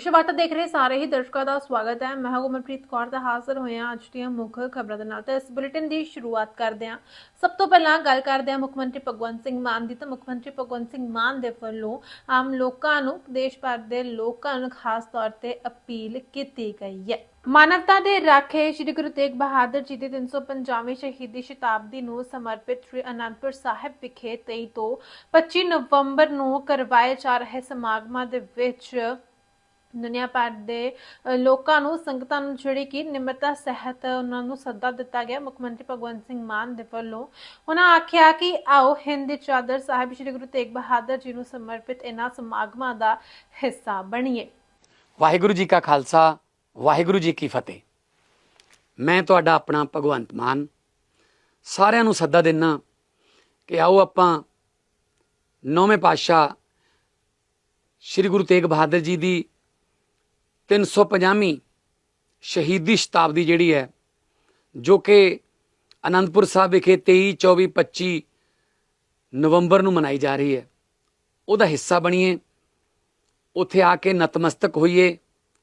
ਵਿਸ਼ਵ ਵਾਰਤਾ ਦੇਖ ਰਹੇ ਸਾਰੇ ਹੀ ਦਰਸ਼ਕਾਂ ਦਾ ਸਵਾਗਤ ਹੈ। ਮੈਂ ਹਾਂ ਗੁਰਮਨਪ੍ਰੀਤ ਕੌਰ ਦਾ ਹਾਜ਼ਰ ਹੋਇਆ ਅੱਜ ਦੀਆਂ ਮੁੱਖ ਖਬਰਾਂ ਦੇ ਨਾਲ। ਤੇ ਇਸ ਬੁਲੇਟਿਨ ਦੀ ਸ਼ੁਰੂਆਤ ਕਰਦੇ ਹਾਂ। ਸਭ ਤੋਂ ਪਹਿਲਾਂ ਗੱਲ ਕਰਦੇ ਹਾਂ ਮੁੱਖ ਮੰਤਰੀ ਭਗਵੰਤ ਸਿੰਘ ਮਾਨ ਦੀ। ਤਾਂ ਮੁੱਖ ਮੰਤਰੀ ਭਗਵੰਤ ਸਿੰਘ ਮਾਨ ਦੇ ਵੱਲੋਂ ਆਮ ਲੋਕਾਂ ਨੂੰ ਦੇਸ਼ ਭਰ ਦੇ ਲੋਕਾਂ ਨੂੰ ਖਾਸ ਤੌਰ ਤੇ ਅਪੀਲ ਕੀਤੀ ਗਈ ਹੈ। ਮਾਨਵਤਾ ਦੇ ਰਾਖੇ ਸ੍ਰੀ ਗੁਰੂ ਤੇਗ ਬਹਾਦਰ ਜੀ ਦੀ 350ਵੀਂ ਸ਼ਹੀਦੀ ਸ਼ਤਾਬਦੀ ਨੂੰ ਸਮਰਪਿਤ ਸ੍ਰੀ ਅਨੰਦਪੁਰ ਸਾਹਿਬ ਵਿਖੇ 23 ਤੋਂ 25 ਨਵੰਬਰ ਨੂੰ ਕਰਵਾਏ ਜਾ ਰਹੇ ਸਮਾਗਮਾਂ ਦੇ ਵਿੱਚ ਦੁਨੀਆ ਭਰ ਦੇ ਲੋਕਾਂ ਨੂੰ ਸੰਗਤਾਂ ਨੂੰ ਜਿਹੜੀ ਕਿ ਨਿਮਰਤਾ, ਸਹਿਤ ਉਹਨਾਂ ਨੂੰ ਸੱਦਾ ਦਿੱਤਾ ਗਿਆ। ਮੁੱਖ ਮੰਤਰੀ ਭਗਵੰਤ ਸਿੰਘ ਮਾਨ ਦੇ ਵੱਲੋਂ ਉਹਨਾਂ ਆਖਿਆ ਕਿ ਆਓ ਹਿੰਦ ਦੀ ਚਾਦਰ ਸਾਹਿਬ ਸ੍ਰੀ ਗੁਰੂ ਤੇਗ ਬਹਾਦਰ ਜੀ ਨੂੰ ਸਮਰਪਿਤ ਇਹਨਾਂ ਸਮਾਗਮਾਂ ਦਾ ਹਿੱਸਾ ਬਣੀਏ। ਵਾਹਿਗੁਰੂ ਜੀ ਕਾ ਖਾਲਸਾ, ਵਾਹਿਗੁਰੂ ਜੀ ਕੀ ਫਤਿਹ। ਮੈਂ ਤੁਹਾਡਾ ਆਪਣਾ ਭਗਵੰਤ ਮਾਨ। ਸਾਰਿਆਂ ਨੂੰ ਸੱਦਾ ਦਿੰਨਾ ਕਿ ਆਓ ਆਪਾਂ ਨੌਵੇਂ ਪਾਤਸ਼ਾਹ ਸ੍ਰੀ ਗੁਰੂ ਤੇਗ ਬਹਾਦਰ ਜੀ ਦੀ 350ਵੀਂ ਸ਼ਹੀਦੀ ਸ਼ਤਾਬਦੀ ਜਿਹੜੀ ਹੈ, ਜੋ ਕਿ ਅਨੰਦਪੁਰ ਸਾਹਿਬ ਵਿਖੇ 23 24 25 ਨਵੰਬਰ ਨੂੰ ਮਨਾਈ ਜਾ ਰਹੀ ਹੈ। ਉਹਦਾ ਹਿੱਸਾ ਬਣੀਏ, ਉੱਥੇ ਆ ਕੇ ਨਤਮਸਤਕ ਹੋਈਏ,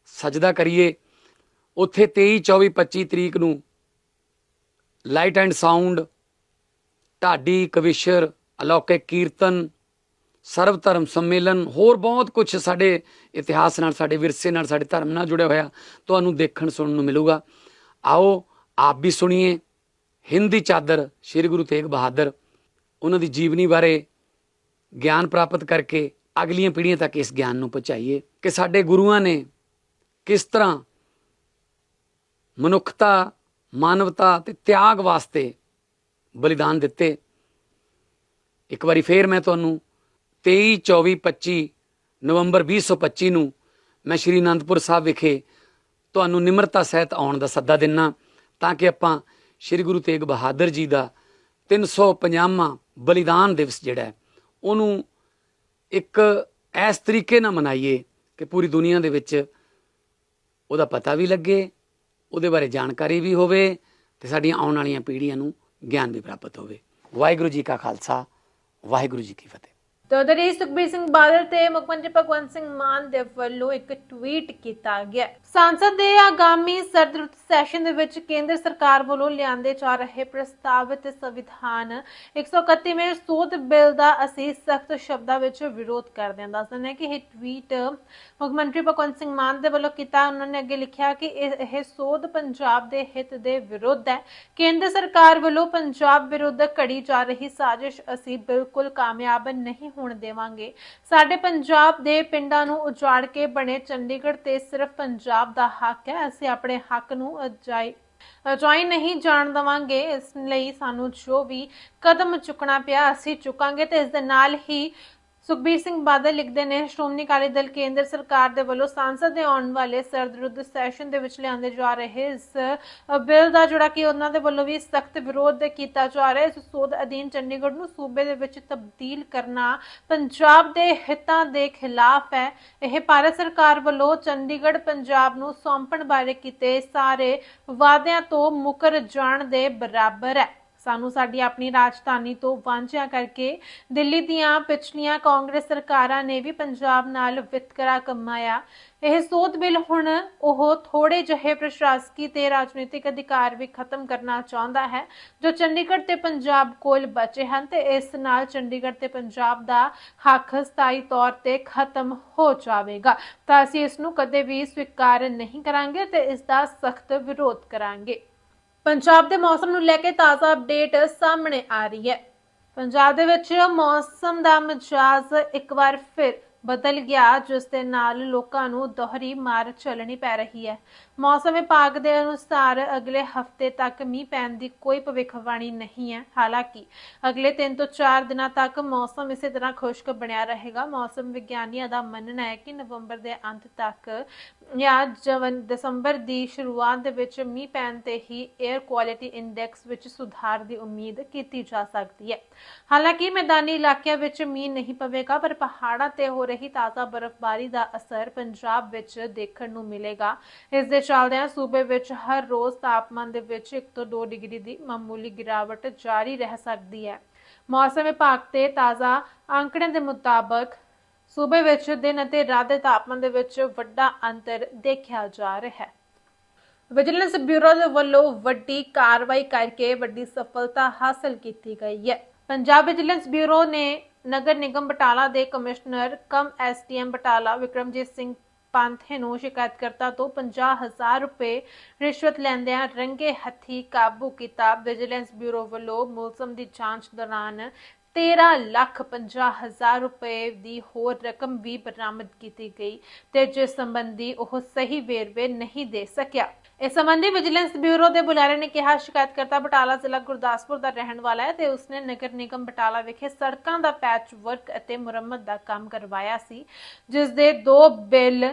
ਸਜਦਾ ਕਰੀਏ, ਉੱਥੇ 23 24 25 ਤਰੀਕ ਨੂੰ ਲਾਈਟ ਐਂਡ ਸਾਊਂਡ, ਢਾਡੀ, ਕਵਿਸ਼ਰ, ਅਲੌਕਿਕ ਕੀਰਤਨ ਸਰਵ ਧਰਮ ਸੰਮੇਲਨ, ਹੋਰ ਬਹੁਤ ਕੁਝ ਸਾਡੇ ਇਤਿਹਾਸ ਨਾਲ, ਸਾਡੇ ਵਿਰਸੇ ਨਾਲ, ਸਾਡੇ ਧਰਮ ਨਾਲ ਜੁੜਿਆ ਹੋਇਆ, ਤੁਹਾਨੂੰ ਦੇਖਣ, ਸੁਣਨ ਨੂੰ ਮਿਲੂਗਾ। ਆਓ, ਆਪ ਵੀ ਸੁਣੀਏ। ਹਿੰਦੀ ਚਾਦਰ ਸ੍ਰੀ ਗੁਰੂ ਤੇਗ ਬਹਾਦਰ, ਉਹਨਾਂ ਦੀ ਜੀਵਨੀ ਬਾਰੇ ਗਿਆਨ ਪ੍ਰਾਪਤ ਕਰਕੇ ਅਗਲੀਆਂ ਪੀੜ੍ਹੀਆਂ ਤੱਕ ਇਸ ਗਿਆਨ ਨੂੰ ਪਹੁੰਚਾਈਏ ਕਿ ਸਾਡੇ ਗੁਰੂਆਂ ਨੇ ਕਿਸ ਤਰ੍ਹਾਂ ਮਨੁੱਖਤਾ, ਮਾਨਵਤਾ ਤੇ ਤਿਆਗ ਵਾਸਤੇ ਬਲੀਦਾਨ ਦਿੱਤੇ। ਇੱਕ ਵਾਰੀ ਫੇਰ ਮੈਂ ਤੁਹਾਨੂੰ 23 24 25 ਨਵੰਬਰ 2025 ਨੂੰ ਮੈਂ ਸ਼੍ਰੀ ਅਨੰਦਪੁਰ ਸਾਹਿਬ ਵਿਖੇ ਤੁਹਾਨੂੰ ਨਿਮਰਤਾ ਸਹਿਤ ਆਉਣ ਦਾ ਸੱਦਾ ਦਿੰਨਾ ਤਾਂ ਕਿ ਆਪਾਂ ਸ਼੍ਰੀ ਗੁਰੂ ਤੇਗ ਬਹਾਦਰ ਜੀ ਦਾ 350ਵਾਂ ਬਲੀਦਾਨ ਦਿਵਸ ਜਿਹੜਾ ਉਹਨੂੰ ਇੱਕ ਇਸ ਤਰੀਕੇ ਨਾਲ ਮਨਾਈਏ ਕਿ ਪੂਰੀ ਦੁਨੀਆ ਦੇ ਵਿੱਚ ਉਹਦਾ ਪਤਾ ਵੀ ਲੱਗੇ, ਉਹਦੇ ਬਾਰੇ ਜਾਣਕਾਰੀ ਵੀ ਹੋਵੇ ਤੇ ਸਾਡੀਆਂ ਆਉਣ ਵਾਲੀਆਂ ਪੀੜ੍ਹੀਆਂ ਨੂੰ ਗਿਆਨ ਵੀ ਪ੍ਰਾਪਤ ਹੋਵੇ। ਵਾਹਿਗੁਰੂ ਜੀ ਕਾ ਖਾਲਸਾ, ਵਾਹਿਗੁਰੂ ਜੀ ਕੀ ਫਤਿਹ। ਤਾਂ ਉਧਰ ਹੀ ਸੁਖਬੀਰ ਸਿੰਘ ਬਾਦਲ ਤੇ ਮੁੱਖ ਮੰਤਰੀ ਭਗਵੰਤ ਸਿੰਘ ਮਾਨ ਦੇ ਵੱਲੋਂ ਇੱਕ ਟਵੀਟ ਕੀਤਾ ਗਿਆ ਸੰਸਦ ਦੇ ਆਗਾਮੀ ਸਰਦ ਰੁੱਤ ਸੈਸ਼ਨ ਦੇ ਵਿੱਚ ਕੇਂਦਰ ਸਰਕਾਰ ਵੱਲੋਂ ਲਿਆਂਦੇ ਜਾ ਰਹੇ ਪ੍ਰਸਤਾਵਿਤ ਸੰਵਿਧਾਨ 131ਵੇਂ ਸੋਧ ਬਿੱਲ ਦਾ ਅਸੀਂ ਸਖਤ ਸ਼ਬਦਾਂ ਵਿੱਚ ਵਿਰੋਧ ਕਰਦੇ ਹਾਂ। ਦੱਸਦੇ ਨੇ ਕਿ ਇਹ ਟਵੀਟ ਮੁੱਖ ਮੰਤਰੀ ਭਗਵੰਤ ਸਿੰਘ ਮਾਨ ਦੇ ਵੱਲੋਂ ਕੀਤਾ। ਉਹਨਾਂ ਨੇ ਅੱਗੇ ਲਿਖਿਆ ਕਿ ਇਹ ਸੋਧ ਪੰਜਾਬ ਦੇ ਹਿੱਤ ਦੇ ਵਿਰੁੱਧ ਹੈ। ਕੇਂਦਰ ਸਰਕਾਰ ਵੱਲੋਂ ਪੰਜਾਬ ਵਿਰੁੱਧ ਘੜੀ ਜਾ ਰਹੀ ਸਾਜ਼ਿਸ਼ ਅਸੀਂ ਬਿਲਕੁਲ ਕਾਮਯਾਬ ਨਹੀਂ ਹੋਣ ਦੇਵਾਂਗੇ। ਸਾਡੇ ਪੰਜਾਬ ਦੇ ਪਿੰਡਾਂ ਨੂੰ ਉਜਾੜ ਕੇ ਬਣੇ ਚੰਡੀਗੜ੍ਹ ਤੇ ਸਿਰਫ ਪੰਜਾਬ ਦਾ ਹੱਕ ਹੈ, ਅਸੀਂ ਆਪਣੇ ਹੱਕ ਨੂੰ ਅਜਾਈ ਅਜਾਈ ਨਹੀਂ ਜਾਣ ਦਵਾਂਗੇ। ਇਸ ਲਈ ਸਾਨੂੰ ਜੋ ਵੀ ਕਦਮ ਚੁੱਕਣਾ ਪਿਆ, ਅਸੀਂ ਚੁੱਕਾਂਗੇ ਤੇ ਇਸ ਦੇ ਨਾਲ ਹੀ ਸੁਖਬੀਰ ਸਿੰਘ ਬਾਦਲ ਲਿਖਦੇ ਨੇ, ਸ਼੍ਰੋਮਣੀ ਅਕਾਲੀ ਦਲ ਕੇਂਦਰ ਸਰਕਾਰ ਦੇ ਵੱਲੋਂ ਸੰਸਦ ਦੇ ਆਉਣ ਵਾਲੇ ਸਰਦ ਸੈਸ਼ਨ ਦੇ ਵਿੱਚ ਲਿਆਂਦੇ ਜਾ ਰਹੇ ਇਸ ਬਿੱਲ ਦਾ ਜਿਹੜਾ ਕਿ ਉਹਨਾਂ ਦੇ ਵੱਲੋਂ ਵੀ ਸਖਤ ਵਿਰੋਧ ਕੀਤਾ ਜਾ ਰਿਹਾ ਇਸ ਸੋਧ ਅਧੀਨ ਚੰਡੀਗੜ੍ਹ ਨੂੰ ਸੂਬੇ ਦੇ ਵਿੱਚ ਤਬਦੀਲ ਕਰਨਾ ਪੰਜਾਬ ਦੇ ਹਿੱਤਾਂ ਦੇ ਖਿਲਾਫ ਹੈ। ਇਹ ਭਾਰਤ ਸਰਕਾਰ ਵੱਲੋਂ ਚੰਡੀਗੜ੍ਹ, ਪੰਜਾਬ ਨੂੰ ਸੌਂਪਣ ਬਾਰੇ ਕੀਤੇ ਸਾਰੇ ਵਾਅਦਿਆਂ ਤੋਂ ਮੁਕਰ ਜਾਣ ਦੇ ਬਰਾਬਰ ਹੈ। ਸਾਨੂੰ ਸਾਡੀ ਆਪਣੀ ਰਾਜਧਾਨੀ ਤੋਂ ਵਾਂਝਿਆ ਕਰਕੇ ਦਿੱਲੀ ਦੀਆਂ ਪਿਛਲੀਆਂ ਕਾਂਗਰਸ ਸਰਕਾਰਾਂ ਨੇ ਵੀ ਪੰਜਾਬ ਨਾਲ ਵਿਤਕਰਾ ਕਮਾਇਆ। ਇਹ ਸੋਧ ਬਿੱਲ ਹੁਣ ਉਹ ਥੋੜੇ ਜਿਹੇ ਪ੍ਰਸ਼ਾਸਕੀ ਤੇ ਰਾਜਨੀਤਿਕ ਅਧਿਕਾਰ ਵੀ ਖਤਮ ਕਰਨਾ ਚਾਹੁੰਦਾ ਹੈ, ਜੋ ਚੰਡੀਗੜ੍ਹ ਤੇ ਪੰਜਾਬ ਕੋਲ ਬਚੇ ਹਨ ਤੇ ਇਸ ਨਾਲ ਚੰਡੀਗੜ੍ਹ ਤੇ ਪੰਜਾਬ ਦਾ ਹੱਕ ਸਥਾਈ ਤੌਰ ਤੇ ਖਤਮ ਹੋ ਜਾਵੇਗਾ। ਤਾਂ ਅਸੀਂ ਇਸ ਨੂੰ ਕਦੇ ਵੀ ਸਵੀਕਾਰ ਨਹੀਂ ਕਰਾਂਗੇ ਤੇ ਇਸ ਦਾ ਸਖਤ ਵਿਰੋਧ ਕਰਾਂਗੇ। ਪੰਜਾਬ ਦੇ ਮੌਸਮ ਨੂੰ ਲੈ ਕੇ ਤਾਜ਼ਾ ਅਪਡੇਟ ਸਾਹਮਣੇ ਆ ਰਹੀ ਹੈ। ਪੰਜਾਬ ਦੇ ਵਿੱਚ ਮੌਸਮ ਦਾ ਮਿਜਾਜ਼ ਇੱਕ ਵਾਰ ਫਿਰ ਬਦਲ ਗਿਆ, ਜਿਸ ਦੇ ਨਾਲ ਲੋਕਾਂ ਨੂੰ ਦੋਹਰੀ ਮਾਰ ਚੱਲਣੀ ਪੈ ਰਹੀ ਹੈ। ਮੌਸਮ ਵਿਭਾਗ ਦੇ ਅਨੁਸਾਰ ਅਗਲੇ ਹਫ਼ਤੇ ਤੱਕ ਮੀਂਹ ਪੈਣ ਦੀ ਕੋਈ ਭਵਿੱਖਬਾਣੀ ਨਹੀਂ ਹੈ। ਹਾਲਾਂਕਿ ਅਗਲੇ 3 ਤੋਂ 4 ਦਿਨਾਂ ਤੱਕ ਮੌਸਮ ਇਸੇ ਤਰ੍ਹਾਂ ਖੁਸ਼ਕ ਬਣਿਆ ਰਹੇਗਾ। ਮੌਸਮ ਵਿਗਿਆਨੀਆਂ ਦਾ ਮੰਨਣਾ ਹੈ ਕਿ ਨਵੰਬਰ ਦੇ ਅੰਤ ਤੱਕ ਜਾਂ ਜਵਨ, ਦਸੰਬਰ ਦੀ ਸ਼ੁਰੂਆਤ ਦੇ ਵਿੱਚ ਮੀਂਹ ਪੈਣ ਤੇ ਹੀ 에ਅਰ ਕੁਆਲਿਟੀ ਇੰਡੈਕਸ ਵਿੱਚ ਸੁਧਾਰ ਦੀ ਉਮੀਦ ਕੀਤੀ ਜਾ ਸਕਦੀ ਹੈ। ਹਾਲਾਂਕਿ ਮੈਦਾਨੀ ਇਲਾਕਿਆਂ ਵਿੱਚ ਮੀਂਹ ਨਹੀਂ ਪਵੇਗਾ, ਪਰ ਪਹਾੜਾਂ ਤੇ ਹੋ ਰਹੇ ਤਾਜ਼ਾ ਬਰਫ਼ਬਾਰੀ ਦਾ ਅਸਰ ਪੰਜਾਬ ਵਿੱਚ ਦੇਖਣ ਨੂੰ ਮਿਲੇਗਾ। ਇਸ ਦੇ ਚੱਲਦਿਆਂ ਸੂਬੇ ਵਿੱਚ ਹਰ ਰੋਜ਼ ਤਾਪਮਾਨ ਦੇ ਵਿੱਚ 1 ਤੋਂ 2 ਡਿਗਰੀ ਦੀ ਮਾਮੂਲੀ ਗਿਰਾਵਟ ਜਾਰੀ ਰਹਿ ਸਕਦੀ ਹੈ। ਮੌਸਮ ਵਿਭਾਗ ਤੇ ਤਾਜ਼ਾ ਅੰਕੜਿਆਂ ਦੇ ਮੁਤਾਬਕ ਸੂਬੇ ਵਿੱਚ ਦਿਨ ਅਤੇ ਰਾਤ ਦੇ ਤਾਪਮਾਨ ਦੇ ਵਿੱਚ ਵੱਡਾ ਅੰਤਰ ਦੇਖਿਆ ਜਾ ਰਿਹਾ ਹੈ। ਵਿਜੀਲੈਂਸ ਬਿਊਰੋ ਦੇ ਵੱਲੋਂ ਵੱਡੀ ਕਾਰਵਾਈ ਕਰਕੇ ਵੱਡੀ ਸਫਲਤਾ ਹਾਸਲ ਕੀਤੀ ਗਈ ਹੈ। ਪੰਜਾਬ ਵਿਜੀਲੈਂਸ ਬਿਊਰੋ ਨੇ ਨਗਰ ਨਿਗਮ ਬਟਾਲਾ ਦੇ commissioner cum S D M Batala Vikramjit Singh Panthe ਨੂੰ ਸ਼ਿਕਾਇਤਕਰਤਾ ਤੋਂ 50000 ਰੁਪਏ ਰਿਸ਼ਵਤ ਲੈਂਦਿਆਂ ਰੰਗੇ ਹੱਥੀ ਕਾਬੂ ਕੀਤਾ। ਵਿਜੀਲੈਂਸ ਬਿਊਰੋ ਵੱਲੋਂ ਮੁਲਜ਼ਮ ਦੀ ਜਾਂਚ ਦੌਰਾਨ 13 ਲੱਖ 50 ਹਜ਼ਾਰ ਰੁਪਏ ਦੀ ਹੋਰ ਰਕਮ ਵੀ ਬਰਾਮਦ ਕੀਤੀ ਗਈ ਤੇ ਜਿਸ ਸੰਬੰਧੀ ਉਹ ਸਹੀ ਵੇਰਵੇ ਨਹੀਂ ਦੇ ਸਕਿਆ। ਇਸ ਸੰਬੰਧੀ ਵਿਜੀਲੈਂਸ ਬਿਊਰੋ ਦੇ ਬੁਲਾਰੇ ਨੇ ਕਿਹਾ, ਸ਼ਿਕਾਇਤਕਰਤਾ ਬਟਾਲਾ ਜ਼ਿਲ੍ਹਾ ਗੁਰਦਾਸਪੁਰ ਦਾ ਰਹਿਣ ਵਾਲਾ ਹੈ ਤੇ ਉਸਨੇ ਨਗਰ ਨਿਗਮ ਬਟਾਲਾ ਵਿਖੇ ਸੜਕਾਂ ਦਾ ਪੈਚ ਵਰਕ ਅਤੇ ਮੁਰੰਮਤ ਦਾ ਕੰਮ ਕਰਵਾਇਆ ਸੀ ਜਿਸ ਦੇ ਦੋ ਬਿੱਲ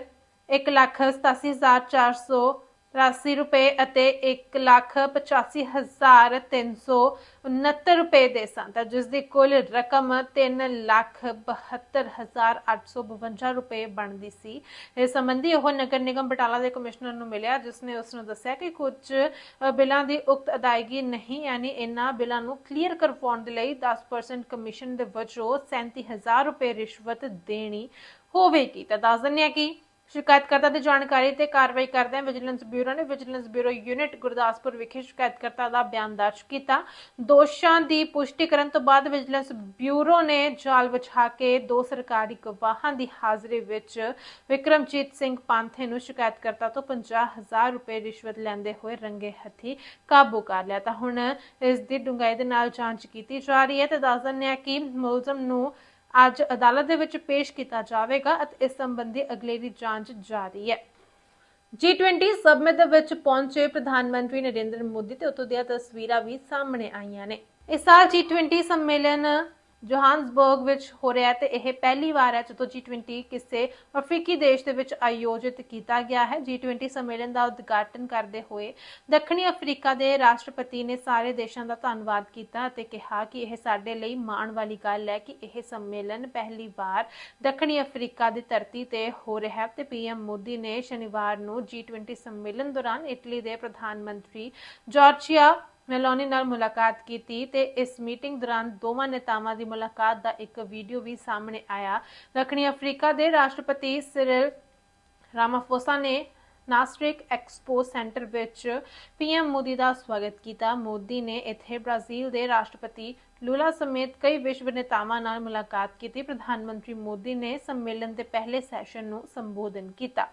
187483 ਰੁਪਏ ਅਤੇ 185369 ਰੁਪਏ ਦੇ ਸਨ। ਤਾਂ ਜਿਸ ਦੀ ਕੁੱਲ ਰਕਮ 372852 ਰੁਪਏ ਬਣਦੀ ਸੀ। ਇਸ ਸੰਬੰਧੀ ਉਹ ਨਗਰ ਨਿਗਮ ਬਟਾਲਾ ਦੇ ਕਮਿਸ਼ਨਰ ਨੂੰ ਮਿਲਿਆ ਜਿਸ ਨੇ ਉਸ ਨੂੰ ਦੱਸਿਆ ਕਿ ਕੁਝ ਅ, ਬਿੱਲਾਂ ਦੀ ਉਕਤ ਅਦਾਇਗੀ ਨਹੀਂ ਯਾਨੀ ਇਨ੍ਹਾਂ ਬਿੱਲਾਂ ਨੂੰ ਕਲੀਅਰ ਕਰਵਾਉਣ ਦੇ ਲਈ 10% ਕਮਿਸ਼ਨ ਦੇ ਵਜੋਂ 37000 ਰੁਪਏ ਰਿਸ਼ਵਤ ਦੇਣੀ ਹੋਵੇਗੀ। ਤਾਂ ਦੱਸ ਦਿੰਦੇ ਆ ਕਿ ਸ਼ਿਕਾਇਤਕਰਤਾ ਦੀ ਜਾਣਕਾਰੀ ਤੇ ਕਾਰਵਾਈ ਕਰਦਿਆਂ ਵਿਜੀਲੈਂਸ ਬਿਊਰੋ ਨੇ ਵਿਜੀਲੈਂਸ ਬਿਊਰੋ ਯੂਨਿਟ ਗੁਰਦਾਸਪੁਰ ਵਿਖੇ ਸ਼ਿਕਾਇਤਕਰਤਾ ਦਾ ਬਿਆਨ ਦਰਜ ਕੀਤਾ। ਦੋਸ਼ਾਂ ਦੀ ਪੁਸ਼ਟੀ ਕਰਨ ਤੋਂ ਬਾਅਦ ਵਿਜੀਲੈਂਸ ਬਿਊਰੋ ਨੇ ਜਾਲ ਵਿਛਾ ਕੇ ਦੋ ਸਰਕਾਰੀ ਗਵਾਹਾਂ ਦੀ ਹਾਜ਼ਰੀ ਵਿੱਚ ਵਿਕਰਮਜੀਤ ਸਿੰਘ ਪਾਂਥੇ ਨੂੰ ਸ਼ਿਕਾਇਤਕਰਤਾ ਤੋਂ 50000 ਰੁਪਏ ਰਿਸ਼ਵਤ ਲੈਂਦੇ ਹੋਏ ਰੰਗੇ ਹੱਥੀ ਕਾਬੂ ਕਰ ਲਿਆ। ਤਾਂ ਹੁਣ ਇਸ ਦੀ ਡੂੰਘਾਈ ਦੇ ਨਾਲ ਜਾਂਚ ਕੀਤੀ ਜਾ ਰਹੀ ਹੈ ਤੇ ਦੱਸ ਦਿੰਦੇ ਆ ਕਿ ਮੁਲਜ਼ਮ ਨੂੰ ਅੱਜ ਅਦਾਲਤ ਦੇ ਵਿੱਚ ਪੇਸ਼ ਕੀਤਾ ਜਾਵੇਗਾ ਅਤੇ ਇਸ ਸੰਬੰਧੀ ਅਗਲੇਰੀ ਜਾਂਚ ਜਾਰੀ ਹੈ। G20 ਸਮਿਟ ਦੇ ਵਿੱਚ ਪਹੁੰਚੇ ਪ੍ਰਧਾਨ ਮੰਤਰੀ ਨਰਿੰਦਰ ਮੋਦੀ ਤੇ ਉਤੋਂ ਦੀਆਂ ਤਸਵੀਰਾਂ ਵੀ ਸਾਹਮਣੇ ਆਈਆਂ ਨੇ। ਇਸ ਸਾਲ G20 ਸੰਮੇਲਨ ਜੋਹਾਨਸਬਰਗ ਵਿੱਚ ਹੋ ਰਿਹਾ ਹੈ ਤੇ ਇਹ ਪਹਿਲੀ ਵਾਰ ਹੈ ਜਦੋਂ G20 ਕਿਸੇ ਅਫਰੀਕੀ ਦੇਸ਼ ਦੇ ਵਿੱਚ ਆਯੋਜਿਤ ਕੀਤਾ ਗਿਆ ਹੈ। G20 ਸੰਮੇਲਨ ਦਾ ਉਦਘਾਟਨ ਕਰਦੇ ਹੋਏ ਦੱਖਣੀ ਅਫਰੀਕਾ ਦੇ ਰਾਸ਼ਟਰਪਤੀ ਨੇ ਸਾਰੇ ਦੇਸ਼ਾਂ ਦਾ ਧੰਨਵਾਦ ਕੀਤਾ ਅਤੇ ਕਿਹਾ ਕਿ ਇਹ ਸਾਡੇ ਲਈ ਮਾਣ ਵਾਲੀ ਗੱਲ ਹੈ ਕਿ ਇਹ ਸੰਮੇਲਨ ਪਹਿਲੀ ਵਾਰ ਦੱਖਣੀ ਅਫਰੀਕਾ ਦੀ ਧਰਤੀ ਤੇ ਹੋ ਰਿਹਾ ਹੈ ਤੇ ਪੀਐਮ ਮੋਦੀ ਨੇ ਸ਼ਨੀਵਾਰ ਨੂੰ G20 ਸੰਮੇਲਨ ਦੌਰਾਨ ਇਟਲੀ ਦੇ ਪ੍ਰਧਾਨ ਮੰਤਰੀ ਜਾਰਜੀਆ ਮੈਲੋਨੀ ਨਾਲ ਮੁਲਾਕਾਤ ਕੀਤੀ ਤੇ ਇਸ ਮੀਟਿੰਗ ਦੌਰਾਨ ਦੋਵਾਂ ਨੇਤਾਵਾਂ ਦੀ ਮੁਲਾਕਾਤ ਦਾ ਇੱਕ ਵੀਡੀਓ ਵੀ ਸਾਹਮਣੇ ਆਇਆ। ਦੱਖਣੀ ਅਫਰੀਕਾ ਦੇ ਰਾਸ਼ਟਰਪਤੀ ਸਿਰਿਲ ਰਾਮਾਫੋਸਾ ਨੇ ਨਾਸਟ੍ਰਿਕ ਐਕਸਪੋ ਸੈਂਟਰ ਵਿੱਚ ਪੀਐਮ ਮੋਦੀ ਦਾ ਸਵਾਗਤ ਕੀਤਾ। ਮੋਦੀ ਨੇ ਇੱਥੇ ਬ੍ਰਾਜ਼ੀਲ ਦੇ ਰਾਸ਼ਟਰਪਤੀ ਲੂਲਾ ਸਮੇਤ ਕਈ ਵਿਸ਼ਵ ਨੇਤਾਵਾਂ ਨਾਲ ਮੁਲਾਕਾਤ ਕੀਤੀ। ਪ੍ਰਧਾਨ ਮੰਤਰੀ ਮੋਦੀ ਨੇ ਸੰਮੇਲਨ ਦੇ ਪਹਿਲੇ ਸੈਸ਼ਨ ਨੂੰ ਸੰਬੋਧਨ ਕੀਤਾ।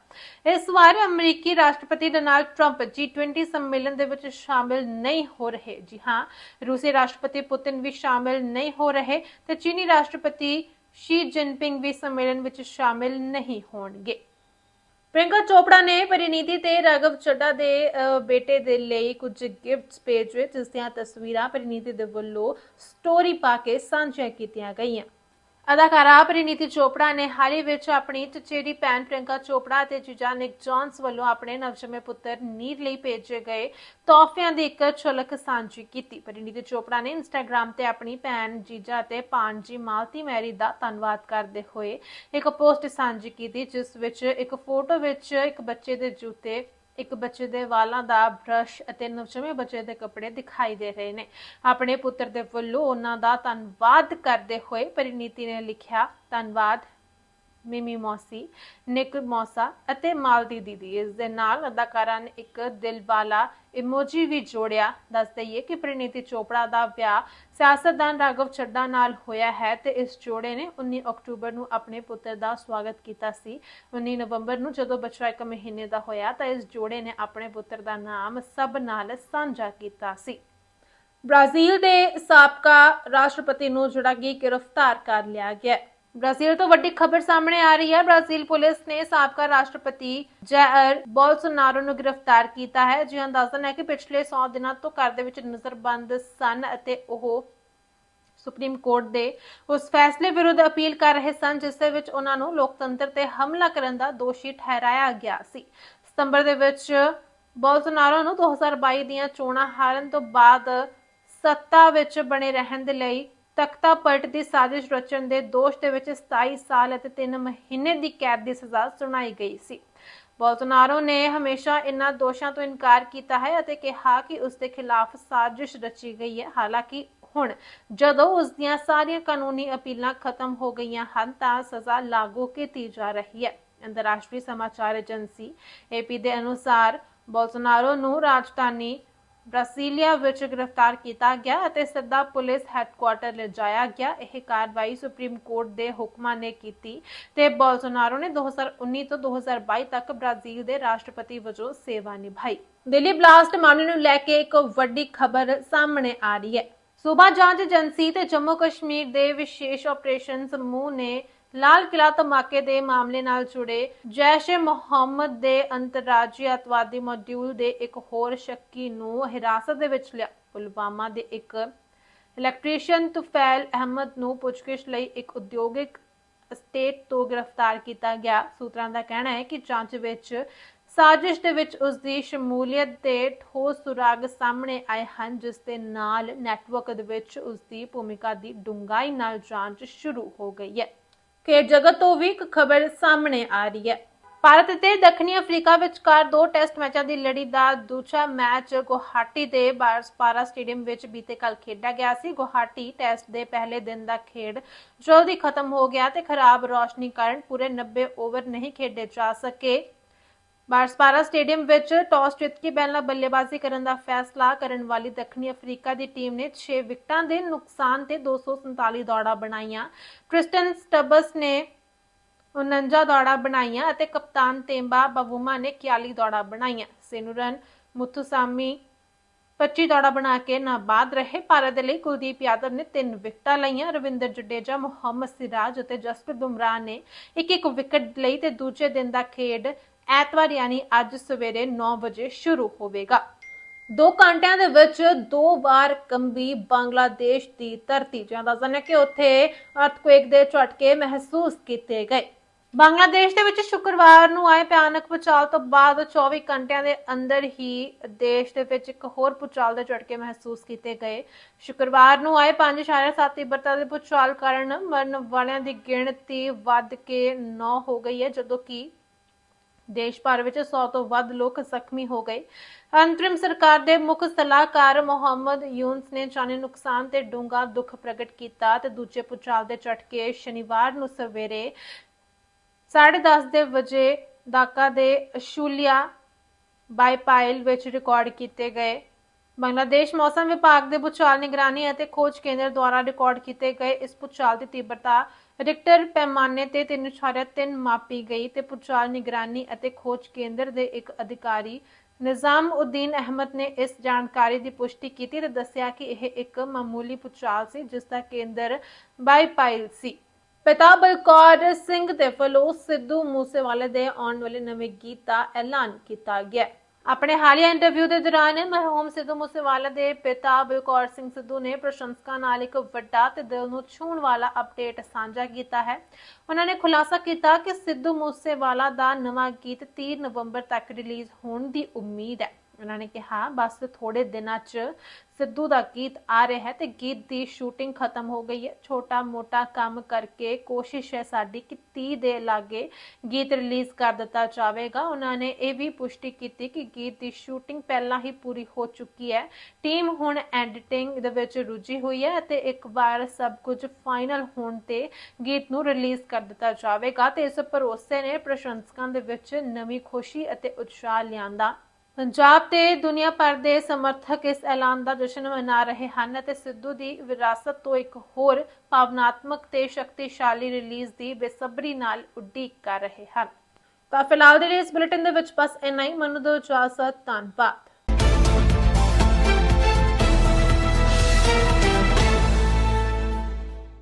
ਇਸ ਵਾਰ ਅਮਰੀਕੀ ਰਾਸ਼ਟਰਪਤੀ ਡੋਨਾਲਡ ਟਰੰਪ G20 ਸੰਮੇਲਨ ਦੇ ਵਿੱਚ ਸ਼ਾਮਿਲ ਨਹੀਂ ਹੋ ਰਹੇ। ਜੀ ਹਾਂ, ਰੂਸੀ ਰਾਸ਼ਟਰਪਤੀ ਪੁਤਿਨ ਵੀ ਸ਼ਾਮਿਲ ਨਹੀਂ ਹੋ ਰਹੇ ਤੇ ਚੀਨੀ ਰਾਸ਼ਟਰਪਤੀ ਸ਼ੀ ਜਿਨਪਿੰਗ ਵੀ ਸੰਮੇਲਨ ਵਿੱਚ ਸ਼ਾਮਿਲ ਨਹੀਂ ਹੋਣਗੇ। ਪ੍ਰਿਯੰਕਾ ਚੋਪੜਾ ਨੇ ਪਰਿਨੀਤੀ ਤੇ ਰਾਘਵ ਚੱਡਾ ਦੇ ਬੇਟੇ ਦੇ ਲਈ ਕੁਝ ਗਿਫਟਸ ਭੇਜੇ ਜਿਸ ਦੀਆਂ ਤਸਵੀਰਾਂ ਪਰਿਨੀਤੀ ਦੇ ਵੱਲੋਂ ਸਟੋਰੀ ਪਾ ਕੇ ਸਾਂਝੀਆਂ ਕੀਤੀਆਂ ਗਈਆਂ। ਅਦਾਕਾਰਾ ਪਰਿਨੀਤੀ ਚੋਪੜਾ ਨੇ ਹਾਲ ਹੀ ਵਿੱਚ ਆਪਣੀ ਚਚੇਰੀ ਭੈਣ ਪ੍ਰਿਯੰਕਾ ਚੋਪੜਾ ਅਤੇ ਜੀਜਾ ਨਿਕ ਜੌਨਸ ਵੱਲੋਂ ਆਪਣੇ ਨਵਜੰਮੇ ਪੁੱਤਰ ਨੀਰ ਲਈ ਭੇਜੇ ਗਏ ਤੋਹਫਿਆਂ ਦੀ ਇੱਕ ਝਲਕ ਸਾਂਝੀ ਕੀਤੀ। ਪਰਿਨੀਤੀ ਚੋਪੜਾ ਨੇ ਇੰਸਟਾਗ੍ਰam ਤੇ ਆਪਣੀ ਭੈਣ ਜੀਜਾ ਅਤੇ ਭਾਣਜੀ ਮਾਲਤੀ ਮੈਰੀ ਦਾ ਧੰਨਵਾਦ ਕਰਦੇ ਹੋਏ ਇੱਕ ਪੋਸਟ ਸਾਂਝੀ ਕੀਤੀ, ਜਿਸ ਵਿੱਚ ਇੱਕ ਫੋਟੋ ਵਿੱਚ ਇੱਕ ਬੱਚੇ ਦੇ ਜੁੱਤੇ ਇੱਕ ਬੱਚੇ ਦੇ ਵਾਲਾਂ ਦਾ ਬ੍ਰਸ਼ ਅਤੇ ਨਵਜੰਮੇ ਬੱਚੇ ਦੇ ਕੱਪੜੇ ਦਿਖਾਈ ਦੇ ਰਹੇ ਨੇ। ਆਪਣੇ ਪੁੱਤਰ ਦੇ ਵੱਲੋਂ ਉਹਨਾਂ ਦਾ ਧੰਨਵਾਦ ਕਰਦੇ ਹੋਏ ਪਰਿਨੀਤੀ ਨੇ ਲਿਖਿਆ, ਧੰਨਵਾਦ। ਮਿਮੀ ਮੌਸੀ, ਨਿਕ ਮੌਸਾ ਅਤੇ ਮਾਲਦੀ ਦੀਦੀ। ਇਸ ਦੇ ਨਾਲ ਅਦਾਕਾਰਾ ਨੇ ਇੱਕ ਦਿਲ ਇਮੋਜੀ ਵੀ ਜੋੜਿਆ। ਦੱਸ ਦਈਏ ਕਿ ਪ੍ਰੀਨੀਤੀ ਚੋਪੜਾ ਦਾ ਵਿਆਹ ਸਿਆਸਤਦਾਨ ਰਾਘਵ ਚੱਡਾ ਨਾਲ ਹੋਇਆ ਹੈ ਤੇ ਇਸ ਜੋੜੇ ਨੇ 19 ਅਕਤੂਬਰ ਨੂੰ ਆਪਣੇ ਪੁੱਤਰ ਦਾ ਸਵਾਗਤ ਕੀਤਾ ਸੀ। 19 ਨਵੰਬਰ ਨੂੰ ਜਦੋਂ ਬੱਚਾ ਇੱਕ ਮਹੀਨੇ ਦਾ ਹੋਇਆ ਤਾਂ ਇਸ ਜੋੜੇ ਨੇ ਆਪਣੇ ਪੁੱਤਰ ਦਾ ਨਾਮ ਸਭ ਨਾਲ ਸਾਂਝਾ ਕੀਤਾ ਸੀ। ਬ੍ਰਾਜ਼ੀਲ ਦੇ ਸਾਬਕਾ ਰਾਸ਼ਟਰਪਤੀ ਨੂੰ ਜਿਹੜਾ ਕਿ ਗ੍ਰਿਫਤਾਰ ਕਰ ਲਿਆ ਗਿਆ ਬ੍ਰਾਜ਼ੀਲ ਤੋਂ ਵੱਡੀ ਖਬਰ ਸਾਹਮਣੇ ਆ ਰਹੀ ਹੈ। ਬ੍ਰਾਜ਼ੀਲ ਪੁਲਿਸ ਨੇ ਸਾਬਕਾ ਰਾਸ਼ਟਰਪਤੀ ਜਾਇਰ ਬੋਲਸੋਨਾਰੋ ਨੂੰ ਗ੍ਰਿਫਤਾਰ ਕੀਤਾ ਹੈ। ਜੀ ਅੰਦਾਜ਼ਨ ਹੈ ਕਿ ਪਿਛਲੇ 100 ਦਿਨਾਂ ਤੋਂ ਘਰ ਦੇ ਵਿੱਚ ਨਜ਼ਰਬੰਦ ਸਨ ਅਤੇ ਉਹ ਸੁਪਰੀਮ ਕੋਰਟ ਦੇ ਉਸ ਫੈਸਲੇ ਵਿਰੁੱਧ ਅਪੀਲ ਕਰ ਰਹੇ ਸਨ, ਜਿਸ ਦੇ ਵਿੱਚ ਉਹਨਾਂ ਨੂੰ ਲੋਕਤੰਤਰ ਤੇ ਹਮਲਾ ਕਰਨ ਦਾ ਦੋਸ਼ੀ ਠਹਿਰਾਇਆ ਗਿਆ ਸੀ। ਸਤੰਬਰ ਦੇ ਵਿੱਚ ਬੋਲਸੋਨਾਰੋ ਨੂੰ 2022 ਦੀਆਂ ਚੋਣਾਂ ਹਾਰਨ ਤੋਂ ਬਾਅਦ ਸੱਤਾ ਵਿੱਚ ਬਣੇ ਰਹਿਣ ਦੇ ਲਈ ਤਖਤਾ ਪਲਟ ਦੀ ਸਾਜ਼ਿਸ਼ ਰਚਣ ਦੇ ਦੋਸ਼ ਦੇ ਵਿੱਚ 27 ਸਾਲ ਅਤੇ 3 ਮਹੀਨੇ ਦੀ ਕੈਦ ਦੀ ਸਜ਼ਾ ਸੁਣਾਈ ਗਈ ਸੀ। ਬੋਲਸੋਨਾਰੋ ਨੇ ਹਮੇਸ਼ਾ ਇਨ੍ਹਾਂ ਦੋਸ਼ਾਂ ਤੋਂ ਇਨਕਾਰ ਕੀਤਾ ਹੈ ਅਤੇ ਕਿਹਾ ਕਿ ਉਸ ਦੇ ਖਿਲਾਫ ਸਾਜ਼ਿਸ਼ ਰਚੀ ਗਈ ਹੈ। ਹਾਲਾਂਕਿ ਹੁਣ ਜਦੋਂ ਉਸ ਦੀਆਂ ਸਾਰੀਆਂ ਕਾਨੂੰਨੀ ਅਪੀਲਾਂ ਖਤਮ ਹੋ ਗਈਆਂ ਹਨ, ਤਾਂ ਸਜ਼ਾ ਲਾਗੂ ਕੀਤੀ ਜਾ ਰਹੀ ਹੈ। ਅੰਤਰਰਾਸ਼ਟਰੀ ਸਮਾਚਾਰ ਏਜੰਸੀ ਏਪੀ ਦੇ ਅਨੁਸਾਰ ਬੋਲਸੋਨਾਰੋ ਨੂੰ ਰਾਜਧਾਨੀ ਬ੍ਰਾਸੀਲੀਆ ਵਿੱਚ ਗ੍ਰਿਫਤਾਰ ਕੀਤਾ ਗਿਆ ਅਤੇ ਸਿੱਧਾ ਪੁਲਿਸ ਹੈੱਡਕੁਆਰਟਰ ਲਿਜਾਇਆ ਗਿਆ। ਇਹ ਕਾਰਵਾਈ ਸੁਪਰੀਮ ਕੋਰਟ ਦੇ ਹੁਕਮਾਂ ਨੇ ਕੀਤੀ ਤੇ ਬੋਲਸੋਨਾਰੋ ਨੇ 2019 ਤੋਂ 2022 ਤੱਕ ਬ੍ਰਾਜ਼ੀਲ ਦੇ ਰਾਸ਼ਟਰਪਤੀ ਵਜੋਂ ਸੇਵਾ ਨਿਭਾਈ। ਦਿੱਲੀ ਬਲਾਸਟ ਮਾਮਲੇ ਨੂੰ ਲੈ ਕੇ ਇੱਕ ਵੱਡੀ ਖਬਰ ਸਾਹਮਣੇ ਆ ਰਹੀ ਹੈ। ਸੂਬਾ ਜਾਂਚ ਏਜੰਸੀ ਤੇ ਜੰਮੂ ਕਸ਼ਮੀਰ ਦੇ ਵਿਸ਼ੇਸ਼ ਆਪਰੇਸ਼ਨ ਸਮੂਹ ਨੇ ਲਾਲ ਕਿਲਾ ਧਮਾਕੇ ਦੇ ਮਾਮਲੇ ਨਾਲ ਜੁੜੇ ਜੈਸ਼ ਮੁਹੰਮਦ ਦੇ ਅੰਤਰਰਾਜੀ ਅਤਵਾਦੀ ਮੋਡਿਊਲ ਦੇ ਇੱਕ ਹੋਰ ਸ਼ੱਕੀ ਨੂੰ ਹਿਰਾਸਤ ਦੇ ਵਿੱਚ ਲਿਆ ਪੁਲਵਾਮਾ ਦੇ ਇੱਕ ਇਲੈਕਟ੍ਰੀਸ਼ੀਅਨ ਤੁਫੈਲ ਅਹਿਮਦ ਨੂੰ ਪੁੱਛਗਿੱਛ ਲਈ ਇੱਕ ਉਦਯੋਗਿਕ ਸਟੇਟ ਤੋਂ ਗ੍ਰਿਫਤਾਰ ਕੀਤਾ ਗਿਆ। ਸੂਤਰਾਂ ਦਾ ਕਹਿਣਾ ਹੈ ਕਿ ਜਾਂਚ ਵਿੱਚ ਸਾਜ਼ਿਸ਼ ਦੇ ਵਿੱਚ ਉਸ ਦੀ ਸ਼ਮੂਲੀਅਤ ਦੇ ਠੋਸ ਸੁਰਾਗ ਸਾਹਮਣੇ ਆਏ ਹਨ, ਜਿਸ ਦੇ ਨਾਲ ਨੈਟਵਰਕ ਦੇ ਵਿੱਚ ਉਸ ਦੀ ਭੂਮਿਕਾ ਦੀ ਡੂੰਘਾਈ ਨਾਲ ਜਾਂਚ ਸ਼ੁਰੂ ਹੋ ਗਈ ਹੈ। ਖੇਡ ਜਗਤ ਤੋਂ ਵੀ ਇੱਕ ਖਬਰ ਸਾਹਮਣੇ ਆ ਰਹੀ ਹੈ। ਭਾਰਤ ਤੇ ਦੱਖਣੀ ਅਫਰੀਕਾ ਵਿਚਕਾਰ ਦੋ ਟੈਸਟ ਮੈਚਾਂ ਦੀ ਲੜੀ ਦਾ ਦੂਜਾ ਮੈਚ ਗੁਹਾਟੀ ਦੇ ਬਾਰਸਪਾਰਾ ਸਟੇਡੀਅਮ ਵਿੱਚ ਬੀਤੇ ਕੱਲ ਖੇਡਿਆ ਗਿਆ ਸੀ। ਗੁਹਾਟੀ ਟੈਸਟ ਦੇ ਪਹਿਲੇ ਦਿਨ ਦਾ ਖੇਡ ਜਲਦੀ ਖਤਮ ਹੋ ਗਿਆ ਤੇ ਖਰਾਬ ਰੋਸ਼ਨੀ ਕਾਰਨ ਪੂਰੇ 90 ਓਵਰ ਨਹੀਂ ਖੇਡੇ ਜਾ ਸਕੇ। ਬਾਰਸਪਾਰਾ ਸਟੇਡੀਅਮ ਵਿੱਚ ਟਾਸ ਜਿੱਤ ਕੇ ਪਹਿਲਾਂ ਬੱਲੇਬਾਜ਼ੀ ਕਰਨ ਦਾ ਫੈਸਲਾ ਕਰਨ ਵਾਲੀ ਦੱਖਣੀ ਅਫਰੀਕਾ ਦੀ ਟੀਮ ਨੇ 6 ਵਿਕਟਾਂ ਦੇ ਨੁਕਸਾਨ ਤੇ 247 ਦੌੜਾਂ ਬਣਾਈਆਂ। ਕ੍ਰਿਸਟਨ ਸਟਬਸ ਨੇ 49 ਦੌੜਾਂ ਬਣਾਈਆਂ ਅਤੇ ਕਪਤਾਨ ਤੇਂਬਾ ਬਵੂਮਾ ਨੇ 41 ਦੌੜਾਂ ਬਣਾਈਆਂ। ਸੇਨੂਰਨ ਮੁੱਥੂਸਾਮੀ 25 ਦੌੜਾਂ ਬਣਾ ਕੇ ਨਾਬਾਦ ਰਹੇ। ਭਾਰਤ ਦੇ ਲਈ ਕੁਲਦੀਪ ਯਾਦਵ ਨੇ 3 ਵਿਕਟਾਂ ਲਈਆਂ। ਰਵਿੰਦਰ ਜਡੇਜਾ, ਮੁਹੰਮਦ ਸਿਰਾਜ ਅਤੇ ਜਸਪ੍ਰੀਤ ਬੁਮਰਾਹ ਨੇ ਇੱਕ ਇੱਕ ਵਿਕਟ ਲਈ ਤੇ ਦੂਜੇ ਦਿਨ ਦਾ ਖੇਡ ਐਤਵਾਰ ਯਾਨੀ ਅੱਜ ਸਵੇਰੇ 9 ਵਜੇ ਸ਼ੁਰੂ ਹੋਵੇਗਾ। ਦੋ ਘੰਟਿਆਂ ਦੇ ਵਿੱਚ ਦੋ ਵਾਰ ਕੰਬੀ ਬੰਗਲਾਦੇਸ਼ ਦੀ ਧਰਤੀ ਜਾਂ ਦੱਸਣਾ ਕਿ ਉੱਥੇ ਅਰਥਕੁਏਕ ਦੇ ਝਟਕੇ ਮਹਿਸੂਸ ਕੀਤੇ ਗਏ। ਬੰਗਲਾਦੇਸ਼ ਦੇ ਵਿੱਚ ਸ਼ੁੱਕਰਵਾਰ ਨੂੰ ਆਏ ਭਿਆਨਕ ਭੂਚਾਲ ਤੋਂ ਬਾਅਦ 24 ਘੰਟਿਆਂ ਦੇ ਅੰਦਰ ਹੀ ਦੇਸ਼ ਦੇ ਵਿੱਚ ਇੱਕ ਹੋਰ ਭੂਚਾਲ ਦੇ ਝਟਕੇ ਮਹਿਸੂਸ ਕੀਤੇ ਗਏ। ਸ਼ੁੱਕਰਵਾਰ ਨੂੰ ਆਏ 5.7 ਤੀਬਰਤਾ ਦੇ ਭੂਚਾਲ ਕਾਰਨ ਮਰਨ ਵਾਲਿਆਂ ਦੀ ਗਿਣਤੀ ਵੱਧ ਕੇ 9 ਹੋ ਗਈ ਹੈ, ਜਦੋਂ ਕਿ ਦੇਸ਼ ਭਰ ਵਿੱਚ 100 ਤੋਂ ਵੱਧ ਲੋਕ ਜ਼ਖਮੀ ਹੋ ਗਏ। ਅੰਤਰਿਮ ਸਰਕਾਰ ਦੇ ਮੁੱਖ ਸਲਾਹਕਾਰ ਮੁਹੰਮਦ ਯੂਨਸ ਨੇ ਜਾਨੀ ਨੁਕਸਾਨ ਤੇ ਡੂੰਘਾ ਦੁੱਖ ਪ੍ਰਗਟ ਕੀਤਾ ਤੇ ਦੂਜੇ ਭੂਚਾਲ ਦੇ ਝਟਕੇ ਸ਼ਨੀਵਾਰ ਨੂੰ ਸਵੇਰੇ 10:30 ਦੇ ਵਜੇ ਦਾਕਾ ਦੇ ਸ਼ੂਲੀਆ ਬਾਈਪਾਈਲ ਵਿੱਚ ਰਿਕਾਰਡ ਕੀਤੇ ਗਏ। ਬੰਗਲਾਦੇਸ਼ ਮੌਸਮ ਵਿਭਾਗ ਦੇ ਭੂਚਾਲ ਨਿਗਰਾਨੀ ਅਤੇ ਖੋਜ ਕੇਂਦਰ ਦੁਆਰਾ ਰਿਕਾਰਡ ਕੀਤੇ ਗਏ ਇਸ ਭੂਚਾਲ ਦੀ ਤੀਬਰਤਾ ਰਿਕਟਰ ਪੈਮਾਨੇ ਤੇ 3.3 ਮਾਪੀ ਗਈ ਤੇ ਭੂਚਾਲ ਨਿਗਰਾਨੀ ਅਤੇ ਖੋਜ ਕੇਂਦਰ ਦੇ ਇੱਕ ਅਧਿਕਾਰੀ ਨਿਜ਼ਾਮ ਉਦੀਨ ਅਹਿਮਦ ਨੇ ਇਸ ਜਾਣਕਾਰੀ ਦੀ ਪੁਸ਼ਟੀ ਕੀਤੀ ਤੇ ਦੱਸਿਆ ਕਿ ਇਹ ਇੱਕ ਮਾਮੂਲੀ ਭੂਚਾਲ ਸੀ, ਜਿਸ ਦਾ ਕੇਂਦਰ ਬਾਈਪਾਈਲ ਸੀ। ਪਿਤਾ ਬਲਕੌਰ ਸਿੰਘ ਦੇ ਵੱਲੋਂ ਸਿੱਧੂ ਮੂਸੇਵਾਲੇ ਦੇ ਆਉਣ ਵਾਲੇ ਨਵੇਂ ਗੀਤ ਦਾ ਐਲਾਨ ਕੀਤਾ ਗਿਆ। ਆਪਣੇ ਹਾਲੀਆ ਇੰਟਰਵਿਊ ਦੇ ਦੌਰਾਨ ਮਰਹੂਮ ਸਿੱਧੂ ਮੂਸੇਵਾਲਾ ਦੇ ਪਿਤਾ ਬਲਕੌਰ ਸਿੰਘ ਸਿੱਧੂ ਨੇ ਪ੍ਰਸ਼ੰਸਕਾਂ ਨਾਲ ਇੱਕ ਵੱਡਾ ਤੇ ਦਿਲ ਨੂੰ ਛੂਹਣ ਵਾਲਾ ਅਪਡੇਟ ਸਾਂਝਾ ਕੀਤਾ ਹੈ। ਉਹਨਾਂ ਨੇ ਖੁਲਾਸਾ ਕੀਤਾ ਕਿ ਸਿੱਧੂ ਮੂਸੇਵਾਲਾ ਦਾ ਨਵਾਂ ਗੀਤ 30 ਨਵੰਬਰ ਤੱਕ ਰਿਲੀਜ਼ ਹੋਣ ਦੀ ਉਮੀਦ ਹੈ। ਉਹਨਾਂ ਨੇ ਕਿਹਾ, ਬਸ ਥੋੜੇ ਦਿਨਾਂ 'ਚ ਸਿੱਧੂ ਦਾ ਗੀਤ ਆ ਰਿਹਾ ਹੈ ਤੇ ਗੀਤ ਦੀ ਸ਼ੂਟਿੰਗ ਖਤਮ ਹੋ ਗਈ ਹੈ। ਛੋਟਾ ਮੋਟਾ ਕੰਮ ਕਰਕੇ ਕੋਸ਼ਿਸ਼ ਹੈ ਸਾਡੀ ਕਿ 30 ਦੇ ਲਾਗੇ ਗੀਤ ਰਿਲੀਜ਼ ਕਰ ਦਿੱਤਾ ਜਾਵੇਗਾ। ਉਹਨਾਂ ਨੇ ਇਹ ਵੀ ਪੁਸ਼ਟੀ ਕੀਤੀ ਕਿ ਗੀਤ ਦੀ ਸ਼ੂਟਿੰਗ ਪਹਿਲਾਂ ਹੀ ਪੂਰੀ ਹੋ ਚੁੱਕੀ ਹੈ। ਟੀਮ ਹੁਣ ਐਡੀਟਿੰਗ ਦੇ ਵਿੱਚ ਰੁੱਝੀ ਹੋਈ ਹੈ ਤੇ ਇੱਕ ਵਾਰ ਸਭ ਕੁਝ ਫਾਈਨਲ ਹੋਣ ਤੇ ਗੀਤ ਨੂੰ ਰਿਲੀਜ਼ ਕਰ ਦਿੱਤਾ ਜਾਵੇਗਾ ਤੇ ਇਸ ਭਰੋਸੇ ਨੇ ਪ੍ਰਸ਼ੰਸਕਾਂ ਦੇ ਵਿੱਚ ਨਵੀਂ ਖੁਸ਼ੀ ਅਤੇ ਉਤਸ਼ਾਹ ਲਿਆਂਦਾ। ਪੰਜਾਬ ਤੇ ਦੁਨੀਆ ਭਰ ਦੇ ਸਮਰਥਕ ਇਸ ਐਲਾਨ ਦਾ ਜਸ਼ਨ ਮਨਾ ਰਹੇ ਹਨ ਅਤੇ ਸਿੱਧੂ ਦੀ ਵਿਰਾਸਤ ਤੋਂ ਇੱਕ ਹੋਰ ਭਾਵਨਾਤਮਕ ਤੇ ਸ਼ਕਤੀਸ਼ਾਲੀ ਰਿਲੀਜ਼ ਦੀ ਬੇਸਬਰੀ ਨਾਲ ਉਡੀਕ ਕਰ ਰਹੇ ਹਨ। ਤਾਂ ਫਿਲਹਾਲ ਦੇ ਲਈ ਇਸ ਬੁਲੇਟਿਨ ਦੇ ਵਿੱਚ ਬਸ ਇੰਨਾ ਹੀ। ਮਨੋ ਦੋ ਇਜਾਜ਼ਤ ਧੰਨਵਾਦ।